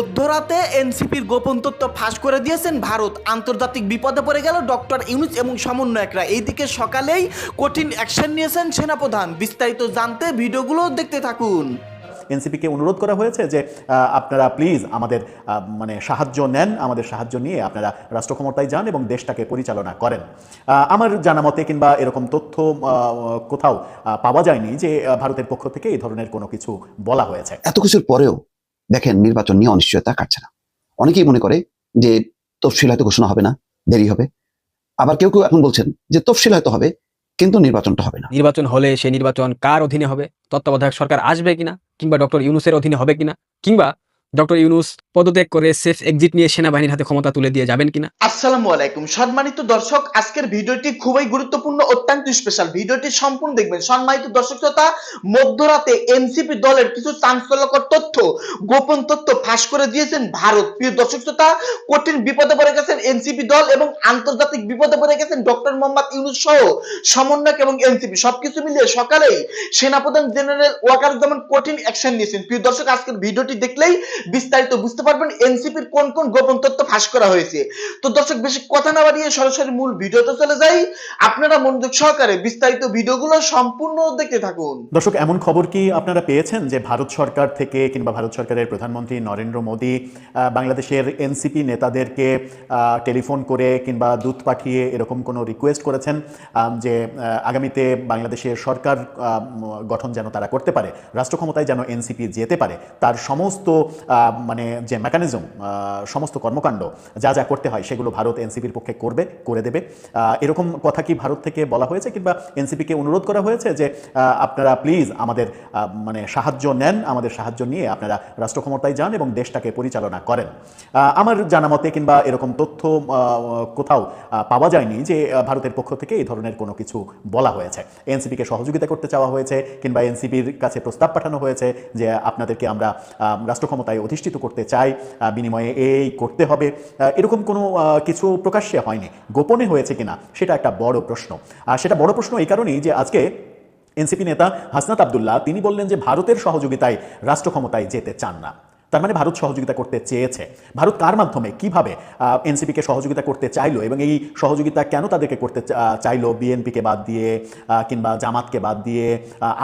মধ্যরাতে এনসিপির গোপন তথ্য ফাঁস করে দিয়েছেন ভারত। আন্তর্জাতিক বিপদে পড়ে গেল ডক্টর ইউনুস এবং সমন্বয়করা। এইদিকে সকালেই কঠিন অ্যাকশন নিয়েছেন সেনাপ্রধান। বিস্তারিত জানতে ভিডিওগুলো দেখতে থাকুন। এনসিপিকে অনুরোধ করা হয়েছে যে আপনারা প্লিজ আমাদের মানে সাহায্য নেন আমাদের সাহায্য নিয়ে আপনারা রাষ্ট্র ক্ষমতায় যান এবং দেশটাকে পরিচালনা করেন। আমার জানা মতে কিংবা এরকম তথ্য কোথাও পাওয়া যায়নি যে ভারতের পক্ষ থেকে এই ধরনের কোনো কিছু বলা হয়েছে। এত কিছুর পরেও দেখেন নির্বাচন নিয়ে অনিশ্চয়তা কাটছে না। অনেকেই মনে করে যে তফসিল হয়তো ঘোষণা হবে না, দেরি হবে। আবার কেউ কেউ এখন বলছেন যে তফসিল হয়তো হবে, কিন্তু নির্বাচনটা হবে না। নির্বাচন হলে সেই নির্বাচন কার অধীনে হবে? তত্ত্বাবধায়ক সরকার আসবে কিনা? কিংবা ডক্টর ইউনুসের অধীনে হবে কিনা? কিংবা ডক্টর ইউনুস পদত্যাগ করে সেফ এক্সিট নিয়ে সেনাবাহিনীর হাতে ক্ষমতা তুলে দিয়ে যাবেন কিনা? আসসালামু আলাইকুম। সম্মানিত দর্শক, আজকের ভিডিওটি খুবই গুরুত্বপূর্ণ, অত্যন্ত স্পেশাল ভিডিওটি সম্পূর্ণ দেখবেন। সম্মানিত দর্শক শ্রোতা, মধ্যরাতে এনসিপি দলের কিছু চাঞ্চল্যকর তথ্য, গোপন তথ্য ফাঁস করে দিয়েছেন ভারত। প্রিয় দর্শক শ্রোতা, কঠিন বিপদে পড়ে গেছেন এনসিপি দল এবং আন্তর্জাতিক বিপদে পড়ে গেছেন ডক্টর মোহাম্মদ ইউনুস সহ সমন্বয়ক এবং এনসিপি সবকিছু মিলিয়ে সকালেই সেনাপ্রধান জেনারেল ওয়াকার যেমন কঠিন অ্যাকশন নিয়েছেন। প্রিয় দর্শক, আজকের ভিডিওটি দেখলেই বিস্তারিত বুঝতে পারবেন এনসিপির কোন কোন গোপন তথ্য ফাঁস করা হয়েছে। তো দর্শক, বেশি কথা না বাড়িয়ে সরাসরি মূল ভিডিওতে চলে যাই। আপনারা মনোযোগ সহকারে বিস্তারিত ভিডিওগুলো সম্পূর্ণ দেখতে থাকুন। দর্শক, এমন খবর কি আপনারা পেয়েছেন যে ভারত সরকার থেকে কিংবা ভারত সরকারের প্রধানমন্ত্রী নরেন্দ্র মোদী বাংলাদেশের এনসিপি নেতাদেরকে টেলিফোন করে কিংবা দূত পাঠিয়ে এরকম কোনো রিকোয়েস্ট করেছেন যে আগামীতে বাংলাদেশের সরকার গঠন যেন তারা করতে পারে রাষ্ট্র ক্ষমতায় যেন এনসিপি যেতে পারে, তার সমস্ত মানে যে মেকানিজম সমস্ত কর্মকাণ্ড যা যা করতে হয় সেগুলো ভারত এনসিপির পক্ষে করবে করে দেবে। এরকম কথা কি ভারত থেকে বলা হয়েছে কিংবা এনসিপিকে অনুরোধ করা হয়েছে যে আপনারা প্লিজ আমাদের মানে সাহায্য নেন আমাদের সাহায্য নিয়ে আপনারা রাষ্ট্র ক্ষমতায় যান এবং দেশটাকে পরিচালনা করেন। আমার জানা মতে কিংবা এরকম তথ্য কোথাও পাওয়া যায়নি যে ভারতের পক্ষ থেকে এই ধরনের কোনো কিছু বলা হয়েছে। এনসিপিকে সহযোগিতা করতে চাওয়া হয়েছে কিংবা এনসিপির কাছে প্রস্তাব পাঠানো হয়েছে যে আপনাদেরকে আমরা আহ, রাষ্ট্র ক্ষমতায় অধিষ্ঠিত করতে চাই বিনিময়ে এই করতে হবে। এরকম কোনো কিছু প্রকাশ্যে হয়নি। গোপনে হয়েছে কিনা সেটা একটা বড় প্রশ্ন। আর সেটা বড় প্রশ্ন এই কারণেই যে আজকে এনসিপি নেতা হাসনাত আবদুল্লাহ, তিনি বললেন যে ভারতের সহযোগিতায় রাষ্ট্র ক্ষমতায় যেতে চান না। তার মানে ভারত সহযোগিতা করতে চেয়েছে। ভারত কার মাধ্যমে? কীভাবে? এনসিপিকে সহযোগিতা করতে চাইলো এবং এই সহযোগিতা কেন তাদেরকে করতে চাইলো? বিএনপিকে বাদ দিয়ে কিংবা জামাতকে বাদ দিয়ে?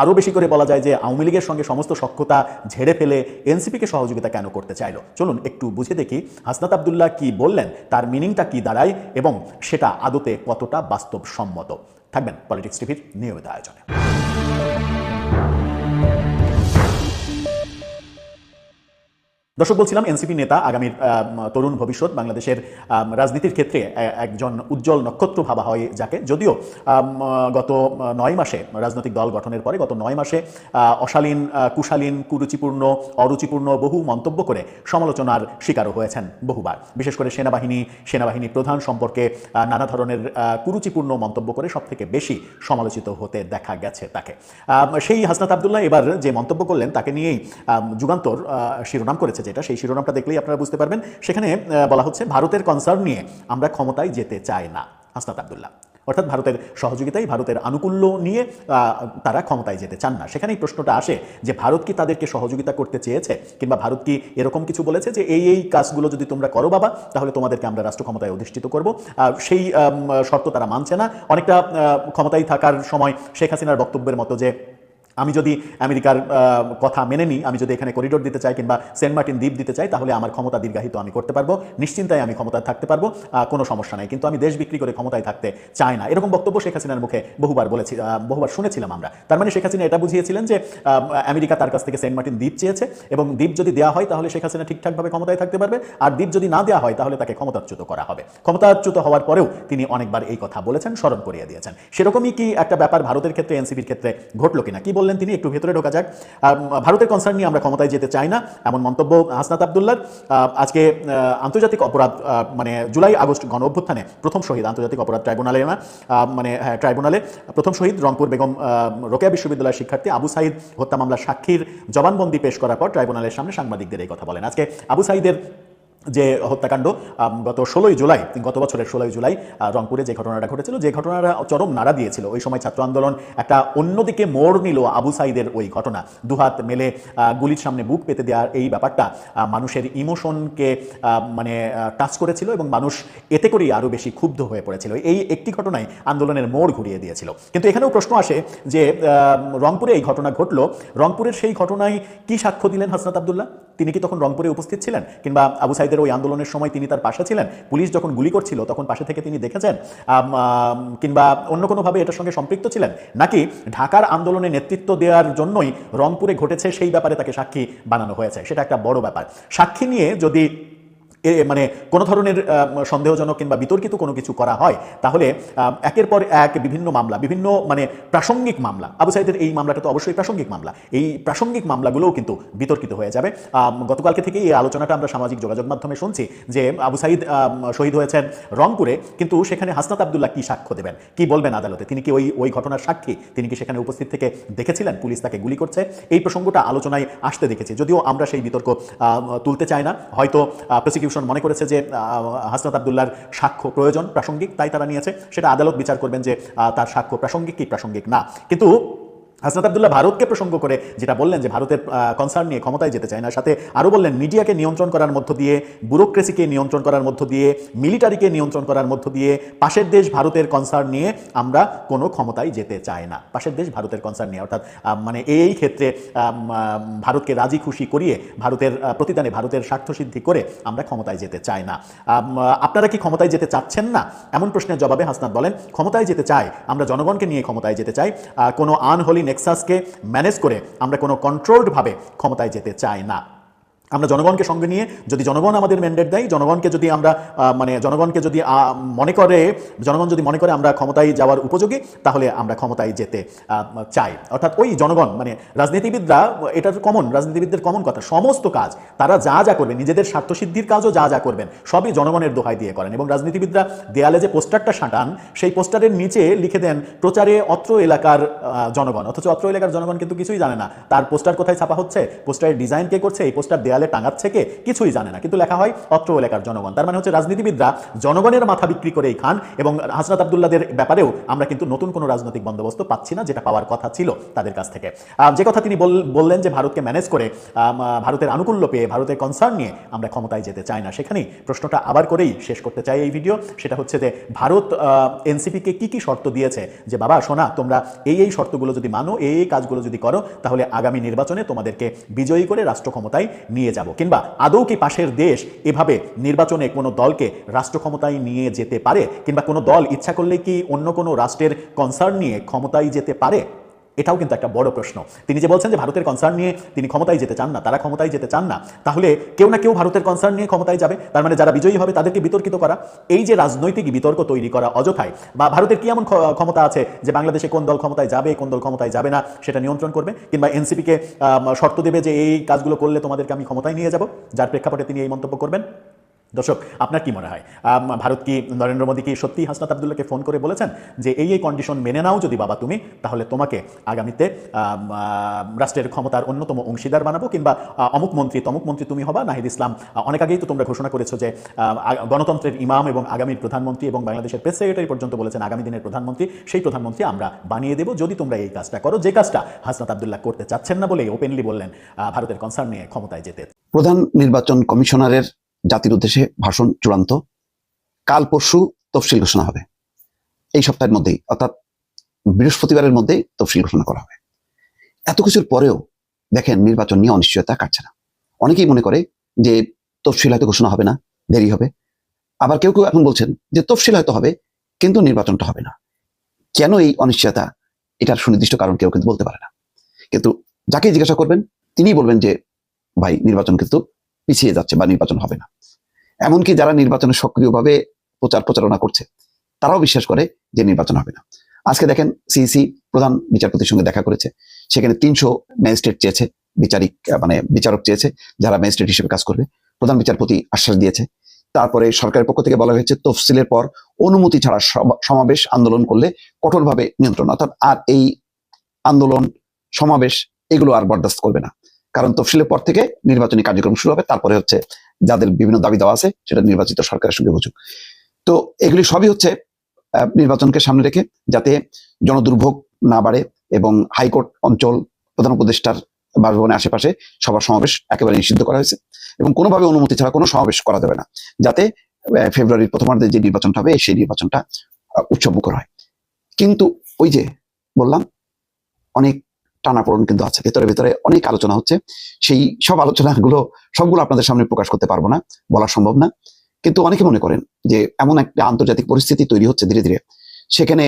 আরও বেশি করে বলা যায় যে আওয়ামী লীগের সঙ্গে সমস্ত সক্ষতা ঝেড়ে ফেলে এনসিপিকে সহযোগিতা কেন করতে চাইলো? চলুন একটু বুঝে দেখি হাসনাত আবদুল্লাহ কি বললেন, তার মিনিংটা কি দাঁড়ায় এবং সেটা আদতে কতটা বাস্তবসম্মত? থাকবেন পলিটিক্স টিভির নিয়মিত আয়োজনে। দর্শক, বলছিলাম, এনসিপি নেতা, আগামীর তরুণ ভবিষ্যৎ বাংলাদেশের রাজনীতির ক্ষেত্রে একজন উজ্জ্বল নক্ষত্র ভাবা হয় যাকে। যদিও গত নয় মাসে রাজনৈতিক দল গঠনের পরে গত নয় মাসে অশালীন কুশালীন, কুরুচিপূর্ণ, অরুচিপূর্ণ বহু মন্তব্য করে সমালোচনার শিকারও হয়েছেন বহুবার। বিশেষ করে সেনাবাহিনী সেনাবাহিনী প্রধান সম্পর্কে নানা ধরনের কুরুচিপূর্ণ মন্তব্য করে সব থেকে বেশি সমালোচিত হতে দেখা গেছে তাকে। সেই হাসনাত আবদুল্লাহ এবার যে মন্তব্য করলেন, তাকে নিয়েই যুগান্তর শিরোনাম করেছে যেটা, সেই শিরোনামটা দেখলেই আপনারা বুঝতে পারবেন। সেখানে বলা হচ্ছে, ভারতের কনসার্ন নিয়ে আমরা ক্ষমতায় যেতে চাই না, হাসনাত আবদুল্লাহ। অর্থাৎ ভারতের সহযোগিতায় ভারতের আনুকূল্য নিয়ে তারা ক্ষমতায় যেতে চান না। সেখানেই প্রশ্নটা আসে যে, ভারত কি তাদেরকে সহযোগিতা করতে চেয়েছে? কিংবা ভারত কি এরকম কিছু বলেছে যে, এই এই কাজগুলো যদি তোমরা করো বাবা, তাহলে তোমাদেরকে আমরা রাষ্ট্র ক্ষমতায় অধিষ্ঠিত করব। সেই শর্ত তারা মানছে না। অনেকটা ক্ষমতায় থাকার সময় শেখ হাসিনার বক্তব্যের মতো যে আমি যদি আমেরিকার কথা মেনে নিই, আমি যদি এখানে করিডোর দিতে চাই কিংবা সেন্ট মার্টিন দ্বীপ দিতে চাই, তাহলে আমার ক্ষমতা দীর্ঘায়িত আমি করতে পারব। নিশ্চিন্তায় আমি ক্ষমতায় থাকতে পারব কোনো সমস্যা নাই। কিন্তু আমি দেশ বিক্রি করে ক্ষমতায় থাকতে চাই না। এরকম বক্তব্য শেখ হাসিনার মুখে বহুবার বলেছি বহুবার শুনেছিলাম আমরা। তার মানে শেখ হাসিনা এটা বুঝিয়েছিলেন যে আমেরিকা তার কাছ থেকে সেন্ট মার্টিন দ্বীপ চেয়েছে এবং দ্বীপ যদি দেওয়া হয়, তাহলে শেখ হাসিনা ঠিকঠাকভাবে ক্ষমতায় থাকতে পারবে। আর দ্বীপ যদি না দেওয়া হয়, তাহলে তাকে ক্ষমতাচ্যুত করা হবে। ক্ষমতাচ্যুত হওয়ার পরেও তিনি অনেকবার এই কথা বলেছেন, স্মরণ করিয়ে দিয়েছেন। সেরকমই কি একটা ব্যাপার ভারতের ক্ষেত্রে, এনসিপির ক্ষেত্রে ঘটলো কিনা? কি বললেন তিনি একটু ভেতরে ঢোকা যাক। ভারতের কনসার্ন নিয়ে আমরা ক্ষমতায় যেতে চাই না এমন মন্তব্য হাসনাত আবদুল্লার। আজকে আন্তর্জাতিক অপরাধ মানে জুলাই আগস্ট গণ অভ্যুত্থানে প্রথম শহীদ আন্তর্জাতিক অপরাধ ট্রাইব্যুনালে না মানে হ্যাঁ, ট্রাইব্যুনালে প্রথম শহীদ রংপুর বেগম রোকেয়া বিশ্ববিদ্যালয়ের শিক্ষার্থী আবু সাইদ হত্যা মামলার সাক্ষীর জবানবন্দি পেশ করার পর ট্রাইব্যুনালের সামনে সাংবাদিকদের এই কথা বলেন। আজকে আবু সাইদের যে হত্যাকাণ্ড গত ষোলোই জুলাই, গত বছরের ষোলোই জুলাই রংপুরে যে ঘটনাটা ঘটেছিল, যে ঘটনাটা চরম নাড়া দিয়েছিল। ওই সময় ছাত্র আন্দোলন একটা অন্যদিকে মোড় নিল আবু সাইদের ওই ঘটনা। দুহাত মেলে গুলির সামনে বুক পেতে দেওয়ার এই ব্যাপারটা মানুষের ইমোশনকে মানে টাচ করেছিল এবং মানুষ এতে করেই আরও বেশি ক্ষুব্ধ হয়ে পড়েছিল। এই একটি ঘটনাই আন্দোলনের মোড় ঘুরিয়ে দিয়েছিল। কিন্তু এখানেও প্রশ্ন আসে যে রংপুরে এই ঘটনা ঘটলো। রংপুরের সেই ঘটনায় কি সাক্ষ্য দিলেন হাসনাত আবদুল্লাহ? তিনি কি তখন রংপুরে উপস্থিত ছিলেন? কিংবা আবু সাইদের ওই আন্দোলনের সময় তিনি তার পাশে ছিলেন? পুলিশ যখন গুলি করছিল, তখন পাশে থেকে তিনি দেখেছেন কিংবা অন্য কোনোভাবে এটার সঙ্গে সম্পৃক্ত ছিলেন? নাকি ঢাকার আন্দোলনে নেতৃত্ব দেওয়ার জন্যই রংপুরে ঘটেছে সেই ব্যাপারে তাকে সাক্ষী বানানো হয়েছে? সেটা একটা বড় ব্যাপার। সাক্ষী নিয়ে যদি মানে কোনো ধরনের সন্দেহজনক কিংবা বিতর্কিত কোনো কিছু করা হয়, তাহলে একের পর এক বিভিন্ন মামলা, বিভিন্ন মানে প্রাসঙ্গিক মামলা। আবু সাইদের এই মামলাটা তো অবশ্যই প্রাসঙ্গিক মামলা। এই প্রাসঙ্গিক মামলাগুলোও কিন্তু বিতর্কিত হয়ে যাবে। গতকালকে থেকে এই আলোচনাটা আমরা সামাজিক যোগাযোগ মাধ্যমে শুনছি যে আবু সাইদ শহীদ হয়েছেন রংপুরে, কিন্তু সেখানে হাসনাত আবদুল্লাহ কি সাক্ষ্য দেবেন? কি বলবেন আদালতে? তিনি কি ওই ওই ঘটনার সাক্ষী? তিনি কি সেখানে উপস্থিত থেকে দেখেছিলেন? পুলিশ তাকে গুলি করছে? এই প্রসঙ্গটা আলোচনায় আসতে দেখেছি। যদিও আমরা সেই বিতর্ক তুলতে চাই না। হয়তো প্রসিকিউশন মনে করেছে যে হাসনাত আবদুল্লার সাক্ষ্য প্রয়োজন প্রাসঙ্গিক, তাই তারা নিয়েছে। সেটা আদালত বিচার করবেন যে তার সাক্ষ্য প্রাসঙ্গিক কি প্রাসঙ্গিক না। কিন্তু হাসনাত আবদুল্লাহ ভারতকে প্রসঙ্গ করে যেটা বললেন যে ভারতের কনসার্ন নিয়ে ক্ষমতায় যেতে চায় না। সাথে আরও বললেন, মিডিয়াকে নিয়ন্ত্রণ করার মধ্য দিয়ে ব্যুরোক্রেসিকে নিয়ন্ত্রণ করার মধ্য দিয়ে মিলিটারিকে নিয়ন্ত্রণ করার মধ্য দিয়ে, পাশের দেশ ভারতের কনসার্ন নিয়ে আমরা কোনো ক্ষমতায় যেতে চাই না। পাশের দেশ ভারতের কনসার্ন নিয়ে, অর্থাৎ মানে এই ক্ষেত্রে ভারতকে রাজি খুশি করিয়ে, ভারতের প্রতিদানে ভারতের স্বার্থসিদ্ধি করে আমরা ক্ষমতায় যেতে চাই না। আপনারা কি ক্ষমতায় যেতে চাচ্ছেন না? এমন প্রশ্নের জবাবে হাসনাত বলেন, ক্ষমতায় যেতে চাই, আমরা জনগণকে নিয়ে ক্ষমতায় যেতে চাই কোনো আনহোলি নেক্সাসকে ম্যানেজ করে আমরা কোনো কন্ট্রোলডভাবে ক্ষমতায় যেতে চাই না। আমরা জনগণকে সঙ্গে নিয়ে যদি জনগণ আমাদের ম্যান্ডেট দেয়, জনগণকে যদি আমরা মানে জনগণকে যদি মনে করে, জনগণ যদি মনে করে আমরা ক্ষমতায় যাওয়ার উপযোগী, তাহলে আমরা ক্ষমতায় যেতে চাই। অর্থাৎ ওই জনগণ মানে রাজনীতিবিদরা, এটা কমন রাজনীতিবিদদের কমন কথা। সমস্ত কাজ, তারা যা যা করবেন নিজেদের স্বার্থসিদ্ধির কাজও যা যা করবেন, সবই জনগণের দোহাই দিয়ে করেন। এবং রাজনীতিবিদরা দেয়ালে যে পোস্টারটা সাঁটান, সেই পোস্টারের নিচে লিখে দেন, প্রচারে অত্র এলাকার জনগণ। অথচ অত্র এলাকার জনগণ কিন্তু কিছুই জানে না। তার পোস্টার কোথায় ছাপা হচ্ছে? পোস্টারের ডিজাইন কে করছে? এই পোস্টার দেয়ালে টাঙাচ্ছে কে কিছুই জানে না। কিন্তু লেখা হয়, অত্র এলাকার জনগণ। তার মানে হচ্ছে রাজনীতিবিদরা জনগণের মাথা বিক্রি করেই খান এবং হাসনাত আবদুল্লাদের ব্যাপারেও আমরা কিন্তু নতুন কোনো রাজনৈতিক বন্দোবস্ত পাচ্ছি না, যেটা পাওয়ার কথা ছিল তাদের কাছ থেকে। যে কথা তিনি বললেন যে ভারতকে ম্যানেজ করে ভারতের আনুকূল্য পেয়ে, ভারতের কনসার্ন নিয়ে আমরা ক্ষমতায় যেতে চাই না। সেখানেই প্রশ্নটা আবার করেই শেষ করতে চাই এই ভিডিও সেটা হচ্ছে যে ভারত এনসিপিকে কি কি শর্ত দিয়েছে যে, বাবা, শোনা, তোমরা এই এই শর্তগুলো যদি মানো, এই এই কাজগুলো যদি করো, তাহলে আগামী নির্বাচনে তোমাদেরকে বিজয়ী করে রাষ্ট্র ক্ষমতায় নিয়ে যাব। কিংবা আদৌ কি পাশের দেশ এভাবে নির্বাচনে কোনো দলকে রাষ্ট্র ক্ষমতায় নিয়ে যেতে পারে? কিংবা কোনো দল ইচ্ছা করলে কি অন্য কোনো রাষ্ট্রের কনসার্ন নিয়ে ক্ষমতায় যেতে পারে? এটাও কিন্তু একটা বড় প্রশ্ন। তিনি যে বলছেন যে ভারতের কনসার্ন নিয়ে তিনি ক্ষমতায় যেতে চান না, তারা ক্ষমতায় যেতে চান না, তাহলে কেউ না কেউ ভারতের কনসার্ন নিয়ে ক্ষমতায় যাবে। তার মানে যারা বিজয়ী হবে তাদেরকে বিতর্কিত করা, এই যে রাজনৈতিক বিতর্ক তৈরি করা অযথায় বা ভারতের কি এমন ক্ষ- ক্ষমতা আছে যে বাংলাদেশে কোন দল ক্ষমতায় যাবে, কোন দল ক্ষমতায় যাবে না সেটা নিয়ন্ত্রণ করবে? কিংবা এনসিপিকে শর্ত দেবে যে এই কাজগুলো করলে তোমাদেরকে আমি ক্ষমতায় নিয়ে যাব? যার প্রেক্ষাপটে তিনি এই মন্তব্য করবেন। দর্শক, আপনার কি মনে হয়? ভারত কি নরেন্দ্র মোদী কি সত্যি হাসনাত আবদুল্লাহকে ফোন করে বলেছেন যে এই এই কন্ডিশন মেনে নাও যদি বাবা তুমি, তাহলে তোমাকে আগামীতে রাষ্ট্রের ক্ষমতার অন্যতম অংশীদার বানাবো কিংবা অমুক মন্ত্রী, তমুক মন্ত্রী তুমি হবা। নাহিদ ইসলাম অনেক আগেই তো তোমরা ঘোষণা করেছ যে গণতন্ত্রের ইমাম এবং আগামীর প্রধানমন্ত্রী এবং বাংলাদেশের প্রেস সেক্রেটারি পর্যন্ত বলেছেন আগামী দিনের প্রধানমন্ত্রী, সেই প্রধানমন্ত্রী আমরা বানিয়ে দেবো যদি তোমরা এই কাজটা করো। যে কাজটা হাসনাত আবদুল্লাহ করতে চাচ্ছেন না বলেই ওপেনলি বললেন ভারতের কনসার্ন নিয়ে ক্ষমতায় যেতে। প্রধান নির্বাচন কমিশনারের জাতির উদ্দেশ্যে ভাষণ চূড়ান্ত। কাল পরশু তফসিল ঘোষণা হবে। এই সপ্তাহের মধ্যেই, অর্থাৎ বৃহস্পতিবারের মধ্যেই তফসিল ঘোষণা করা হবে। এত কিছুর পরেও দেখেন, নির্বাচন নিয়ে অনিশ্চয়তা কাটছে না। অনেকেই মনে করে যে তফসিল হয়তো ঘোষণা হবে না, দেরি হবে। আবার কেউ কেউ এখন বলছেন যে তফসিল হয়তো হবে, কিন্তু নির্বাচনটা হবে না। কেন এই অনিশ্চয়তা? এটার সুনির্দিষ্ট কারণ কেউ কিন্তু বলতে পারে না। কিন্তু যাকে জিজ্ঞাসা করবেন, তিনিই বলবেন যে, ভাই, নির্বাচন কিন্তু পিছিয়ে যাচ্ছে বা নির্বাচন হবে না। এমনকি যারা নির্বাচনে সক্রিয়ভাবে প্রচার প্রচারণা করছে, তারাও বিশ্বাস করে যে নির্বাচন হবে না। আজকে দেখেন সিইসি প্রধান বিচারপতির সঙ্গে দেখা করেছে। সেখানে তিনশো ম্যাজিস্ট্রেট চেয়েছে, বিচারিক মানে বিচারক চেয়েছে, যারা ম্যাজিস্ট্রেট হিসেবে কাজ করবে। প্রধান বিচারপতি আশ্বাস দিয়েছে। তারপরে সরকারের পক্ষ থেকে বলা হয়েছে, তফসিলের পর অনুমতি ছাড়া সমাবেশ আন্দোলন করলে কঠোরভাবে নিয়ন্ত্রণ, অর্থাৎ আর এই আন্দোলন, সমাবেশ এগুলো আর বরদাস্ত করবে না। কারণ তফসিলের পর থেকে নির্বাচনী কার্যক্রম শুরু হবে। তারপরে হচ্ছে যাদের বিভিন্ন দাবি দেওয়া আছে, সেটা নির্বাচিত সরকারের সঙ্গে বুঝুক তো এগুলি সবই হচ্ছে নির্বাচনকে সামনে রেখে যাতে জনদুর্ভোগ না বাড়ে এবং হাইকোর্ট অঞ্চল প্রধান উপদেষ্টার বাসভবনের আশেপাশে সবার সমাবেশ একেবারে নিষিদ্ধ করা হয়েছে এবং কোনোভাবে অনুমতি ছাড়া কোনো সমাবেশ করা যাবে না, যাতে ফেব্রুয়ারির প্রথমার্ধে যে নির্বাচনটা হবে, সেই নির্বাচনটা উৎসবমুখর হয়। কিন্তু ওই যে বললাম, অনেক টানাপোড়ন কিন্তু আছে। ভেতরে ভেতরে অনেক আলোচনা হচ্ছে। সেই সব আলোচনাগুলো সবগুলো আপনাদের সামনে প্রকাশ করতে পারব না, বলা সম্ভব না। কিন্তু অনেকে মনে করেন যে, এমন একটা আন্তর্জাতিক পরিস্থিতি তৈরি হচ্ছে ধীরে ধীরে। সেখানে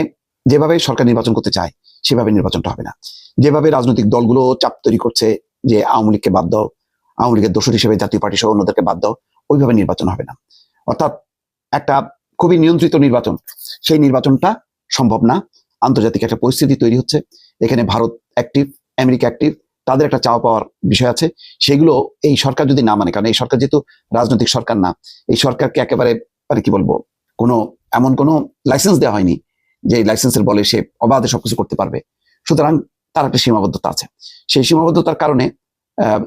যেভাবে সরকার নির্বাচন করতে চায়, সেভাবে নির্বাচনটা হবে না। যেভাবে রাজনৈতিক দলগুলো চাপ তৈরি করছে যে, আওয়ামী লীগকে বাদ দাও, আওয়ামী লীগের দোষর হিসেবে জাতীয় পার্টি সহ অন্যদেরকে বাদ দাও, ওইভাবে নির্বাচন হবে না। অর্থাৎ একটা খুবই নিয়ন্ত্রিত নির্বাচন, সেই নির্বাচনটা সম্ভব না। আন্তর্জাতিক একটা পরিস্থিতি তৈরি হচ্ছে। এখানে ভারত অ্যাক্টিভ আমেরিকা অ্যাক্টিভ তাদের একটা চাওয়া পাওয়ার বিষয় আছে। সেগুলো এই সরকার যদি না মানে কারণ এই সরকার যেহেতু রাজনৈতিক সরকার না, এই সরকারকে একেবারে মানে কি বলব, কোনো, এমন কোনো লাইসেন্স দেওয়া হয়নি যে লাইসেন্সের বলে সে অবাধে সবকিছু করতে পারবে। সুতরাং তার একটা সীমাবদ্ধতা আছে। সেই সীমাবদ্ধতার কারণে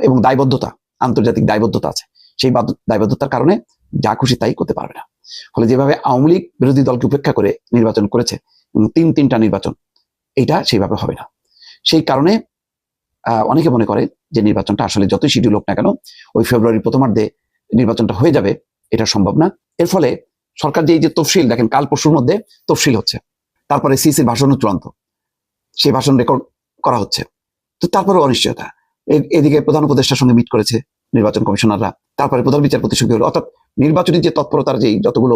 এবং দায়বদ্ধতা, আন্তর্জাতিক দায়বদ্ধতা আছে। সেই দায়বদ্ধতার কারণে যা খুশি তাই করতে পারবে না। ফলে যেভাবে আওয়ামী লীগ বিরোধী দলকে উপেক্ষা করে নির্বাচন করেছে তিন তিনটা নির্বাচন এটা সেইভাবে হবে না। সেই কারণে অনেকে মনে করে যে নির্বাচনটা আসলে যতই শিডিউল হোক না কেন, ওই ফেব্রুয়ারির প্রথমার্ধে নির্বাচনটা হয়ে যাবে, এটা সম্ভব না। এর ফলে সরকার যে এই যে তফসিল, দেখেন কাল পরশুর মধ্যে তফসিল হচ্ছে। তারপরে সিসির ভাষণও চূড়ান্ত। সেই ভাষণ রেকর্ড করা হচ্ছে। তো তারপরে অনিশ্চয়তা। এদিকে প্রধান উপদেষ্টার সঙ্গে মিট করেছে নির্বাচন কমিশনাররা। তারপরে প্রধান বিচারপতির সঙ্গে হলো অর্থাৎ নির্বাচনী যে তৎপরতার যে যতগুলো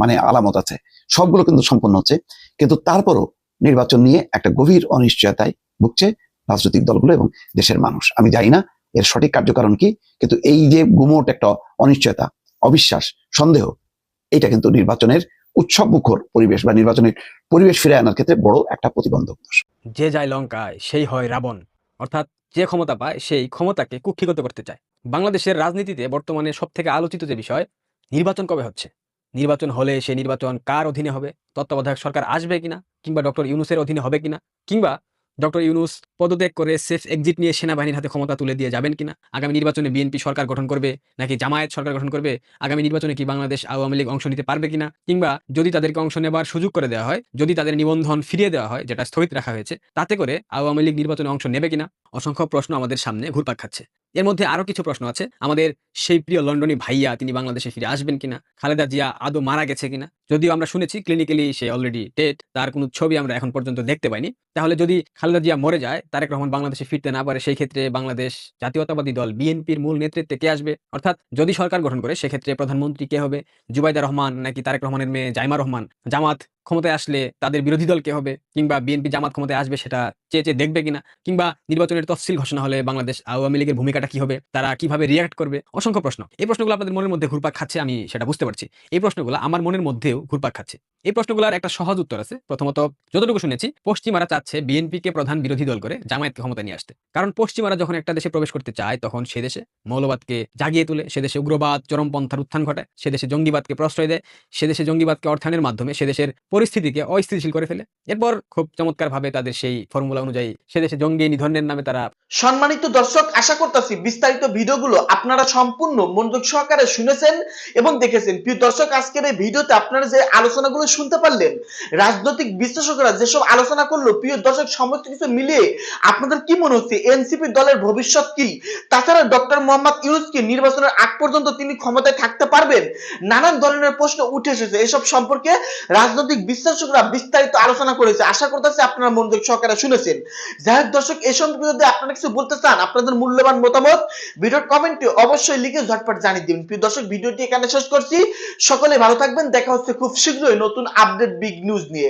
মানে আলামত আছে, সবগুলো কিন্তু সম্পন্ন হচ্ছে। কিন্তু তারপরও নির্বাচন নিয়ে একটা গভীর অনিশ্চয়তায় ভুগছে রাজনৈতিক দলগুলো এবং দেশের মানুষ। আমি জানি না এর সঠিক কার্যকারণ কি, কিন্তু এই যে গুমোট একটা অনিশ্চয়তা, অবিশ্বাস, সন্দেহ, এটা কিন্তু নির্বাচনের উৎসব মুখর পরিবেশ বা নির্বাচনের পরিবেশ ফিরে আনার ক্ষেত্রে বড় একটা প্রতিবন্ধক যে যায় লঙ্কায়, সেই হয় রাবণ। অর্থাৎ যে ক্ষমতা পায়, সেই ক্ষমতাকে কুক্ষিগত করতে চায়। বাংলাদেশের রাজনীতিতে বর্তমানে সব থেকে আলোচিত যে বিষয়, নির্বাচন কবে হচ্ছে? নির্বাচন হলে সেই নির্বাচন কার অধীনে হবে? তত্ত্বাবধায়ক সরকার আসবে কিনা? কিংবা ডক্টর ইউনুসের অধীনে হবে কিনা? কিংবা ডক্টর ইউনুস পদত্যাগ করে সেফ এক্সিট নিয়ে সেনাবাহিনীর হাতে ক্ষমতা তুলে দিয়ে যাবেন কিনা? আগামী নির্বাচনে বিএনপি সরকার গঠন করবে নাকি জামায়াত সরকার গঠন করবে? আগামী নির্বাচনে কি বাংলাদেশ আওয়ামী লীগ অংশ নিতে পারবে কিনা? কিংবা যদি তাদেরকে অংশ নেবার সুযোগ করে দেওয়া হয়, যদি তাদের নিবন্ধন ফিরিয়ে দেওয়া হয়, যেটা স্থগিত রাখা হয়েছে, তাতে করে আওয়ামী লীগ নির্বাচনে অংশ নেবে কিনা? অসংখ্য প্রশ্ন আমাদের সামনে ঘুরপাক খাচ্ছে। এর মধ্যে আরও কিছু প্রশ্ন আছে। আমাদের সেই প্রিয় লন্ডনী ভাইয়া, তিনি বাংলাদেশে ফিরে আসবেন কিনা? খালেদা জিয়া আদৌ মারা গেছে কিনা? যদিও আমরা শুনেছি ক্লিনিক্যালি সে অলরেডি ডেট তার কোনো ছবি আমরা এখন পর্যন্ত দেখতে পাইনি। তাহলে যদি খালেদা জিয়া মরে যায়, তারেক রহমান বাংলাদেশে ফিরতে না পারে, সেই ক্ষেত্রে বাংলাদেশ জাতীয়তাবাদী দল বিএনপির মূল নেতৃত্বে কে আসবে? অর্থাৎ যদি সরকার গঠন করে, সেক্ষেত্রে প্রধানমন্ত্রী কে হবে? জুবাইদা রহমান নাকি তারেক রহমানের মেয়ে জাইমা রহমান? জামাত ক্ষমতায় আসলে তাদের বিরোধী দল কে হবে? কিংবা বিএনপি জামাত ক্ষমতায় আসবে সেটা চেয়ে চেয়ে দেখবে কিনা? কিংবা নির্বাচনের তফসিল ঘোষণা হলে বাংলাদেশ আওয়ামী লীগের ভূমিকাটা কি হবে? তারা কীভাবে রিয়াক্ট করবে? অসংখ্য প্রশ্ন। এই প্রশ্নগুলো আপনাদের মনের মধ্যে ঘুরপাক খাচ্ছে, আমি সেটা বুঝতে পারছি। এই প্রশ্নগুলো আমার মনের মধ্যেও ঘুরপাক খাচ্ছে। এই প্রশ্নগুলোর একটা সহজ উত্তর আছে। প্রথমত, যতটুকু শুনেছি, পশ্চিমারা চাচ্ছে বিএনপিকে প্রধান বিরোধী দল করে জামায়াতকে ক্ষমতা নিয়ে আসতে। কারণ পশ্চিমারা যখন একটা দেশে প্রবেশ করতে চায়, তখন সে দেশে মৌলবাদকে জাগিয়ে তুলে, সে দেশে উগ্রবাদ চরমপন্থার উত্থান ঘটায়, সে দেশে জঙ্গিবাদকে প্রশ্রয় দেয়, সে দেশে জঙ্গিবাদকে অর্থায়নের মাধ্যমে সে দেশের পরিস্থিতিকে অস্থিতিশীল করে ফেলে। এরপর খুব চমৎকারভাবে তাদের সেই ফর্মুলা অনুযায়ী সে দেশে জঙ্গি নিধনের নামে তারা সম্মানিত দর্শক, আশা করতেছি বিস্তারিত ভিডিওগুলো আপনারা সম্পূর্ণ মনোযোগ সহকারে শুনেছেন এবং দেখেছেন। প্রিয় দর্শক, আজকের এই ভিডিওতে আপনারা যে আলোচনাগুলো শুনতে পারলেন? রাজনৈতিক বিশ্লেষকরা যেসব আলোচনা করল, প্রিয় দর্শক, সমস্ত কিছু মিলিয়ে আপনাদের কি মনে হচ্ছে? এনসিপি দলের ভবিষ্যৎ কি? তাছাড়া ডক্টর মোহাম্মদ ইউনুস কি নির্বাচনের আগ পর্যন্ত তিনি ক্ষমতায় থাকতে পারবেন? নানান ধরনের প্রশ্ন উঠে এসেছে। এসব সম্পর্কে রাজনৈতিক বিশ্লেষকরা বিস্তারিত আলোচনা করেছে। আশা করতেছি আপনারা মনোযোগ সহকারে শুনেছেন। যাই দর্শক, এ সম্পর্কে যদি আপনারা কিছু বলতে চান, আপনাদের মূল্যবান মতামত ভিডিওর কমেন্টে অবশ্যই লিখে ঝটপট জানিয়ে দিবেন। প্রিয় দর্শক, ভিডিওটি এখানে শেষ করছি। সকলে ভালো থাকবেন। দেখা হচ্ছে খুব শীঘ্রই নতুন আপডেট বিগ নিউজ নিয়ে।